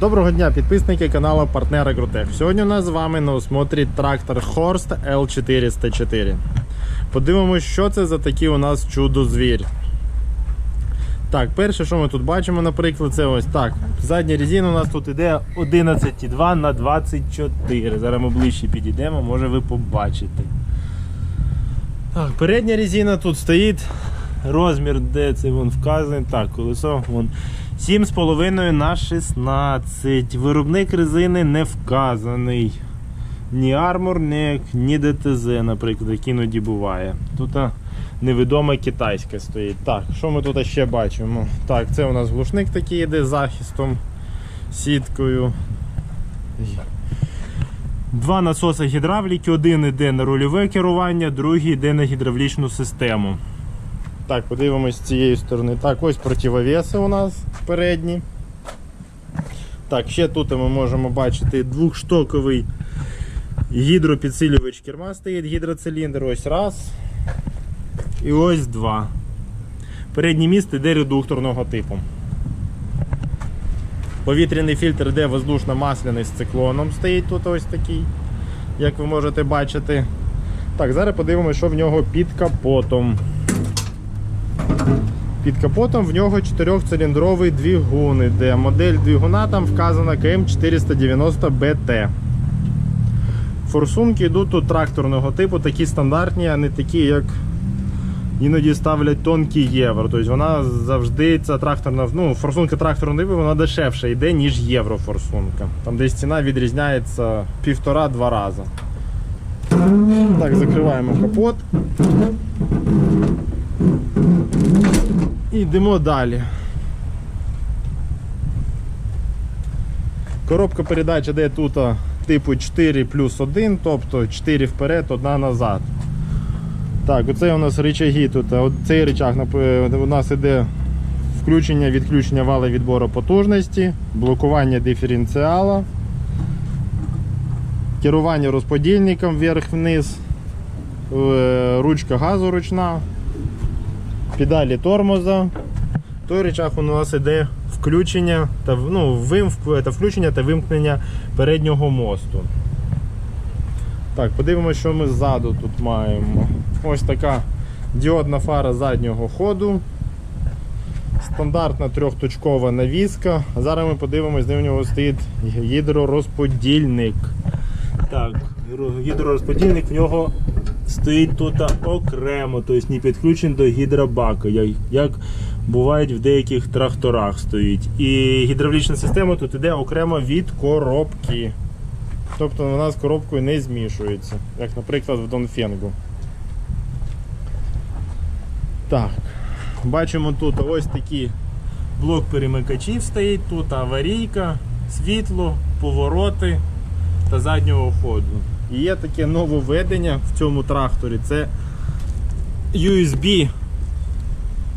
Доброго дня, підписники каналу Партнер Агротех. Сьогодні у нас з вами на осмотрі трактор Horst L404. Подивимось, що це за такий у нас чудо-звір. Так, перше, що ми тут бачимо, наприклад, це ось так. Задня резина у нас тут іде 11,2 на 24. Зараз ми ближче підійдемо, може ви побачите. Так, передня резина тут стоїть. Розмір, де це вон вказаний. Так, колесо вон 7,5 на 16. Виробник резини не вказаний. Ні армор, ні, ДТЗ, наприклад, як іноді буває. Тут а, невідома китайська стоїть. Так, що ми тут ще бачимо? Так, це у нас глушник такий йде з захистом, сіткою. Два насоси гідравліки, один йде на рульове керування, другий йде на гідравлічну систему. Так, подивимось з цієї сторони. Так, ось противовеси у нас передні. Так, ще тут ми можемо бачити двохштоковий гідропідсилювач керма стоїть, гідроциліндр. Ось раз. І ось два. Передній міст йде редукторного типу. Повітряний фільтр йде воздушно-масляний з циклоном стоїть тут ось такий, як ви можете бачити. Так, зараз подивимося, що в нього під капотом. Під капотом в нього 4-циліндровий двигун іде. Модель двигуна там вказана КМ490БТ. Форсунки йдуть тут тракторного типу, такі стандартні, а не такі, як іноді ставлять тонкі євро. Тобто вона завжди ця тракторна, ну, форсунка тракторного типу вона дешевше йде, ніж єврофорсунка. Там десь ціна відрізняється півтора-два рази. Так, закриваємо капот. І йдемо далі. Коробка передач іде тут типу 4 плюс 1, тобто 4 вперед, 1 назад. Так, оце у нас рычаги тут. Цей рычаг у нас іде включення, відключення вала відбору потужності, блокування диференціала, керування розподільником вверх-вниз, е, ручка газу ручна, педалі тормоза. Той речах у нас іде включення та, ну, вим, та включення та вимкнення переднього мосту. Так, подивимося, що ми ззаду тут маємо. Ось така діодна фара заднього ходу. Стандартна трьохточкова навіска. Зараз ми подивимось, де в нього стоїть гідророзподільник. Так, гідророзподільник в нього стоїть тут окремо, тобто не підключений до гідробака, як, як бувають в деяких тракторах стоїть. І гідравлічна система тут йде окремо від коробки. Тобто вона з коробкою не змішується, як, наприклад, в Донфенгу. Так, бачимо тут ось такі блок перемикачів стоїть, тут аварійка, світло, повороти та заднього ходу. І є таке нововведення в цьому тракторі. Це USB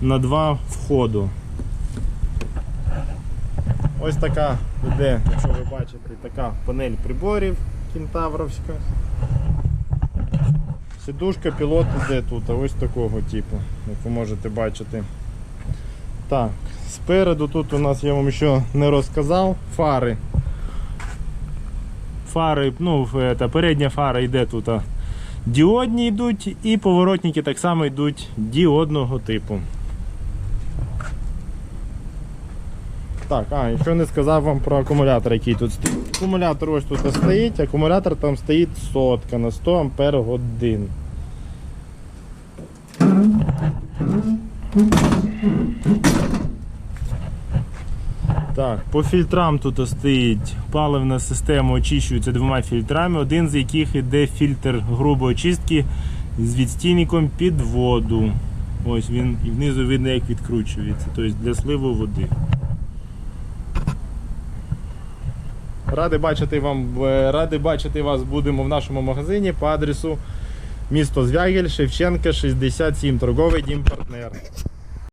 на два входу. Ось така йде, якщо ви бачите, така панель приборів кентавровська. Сидушка пілот іде тут, а ось такого типу, як ви можете бачити. Так, спереду тут у нас я вам ще не розказав фари. Фари, ну, е, та передня фара йде тут. Діодні йдуть і поворотники так само йдуть діодного типу. Так, а, і що не сказав вам про акумулятор, який тут стоїть. Акумулятор ось тут стоїть, акумулятор там стоїть сотка на 100 ампер годин. Так, по фільтрам тут стоїть паливна система очищується двома фільтрами, один з яких іде фільтр грубої очистки з відстійником під воду. Ось він і внизу видно, як відкручується, тобто для сливу води. Радий бачити вам, е, радий бачити вас будемо в нашому магазині по адресу місто Звягель, Шевченка, 67, торговий дім партнер.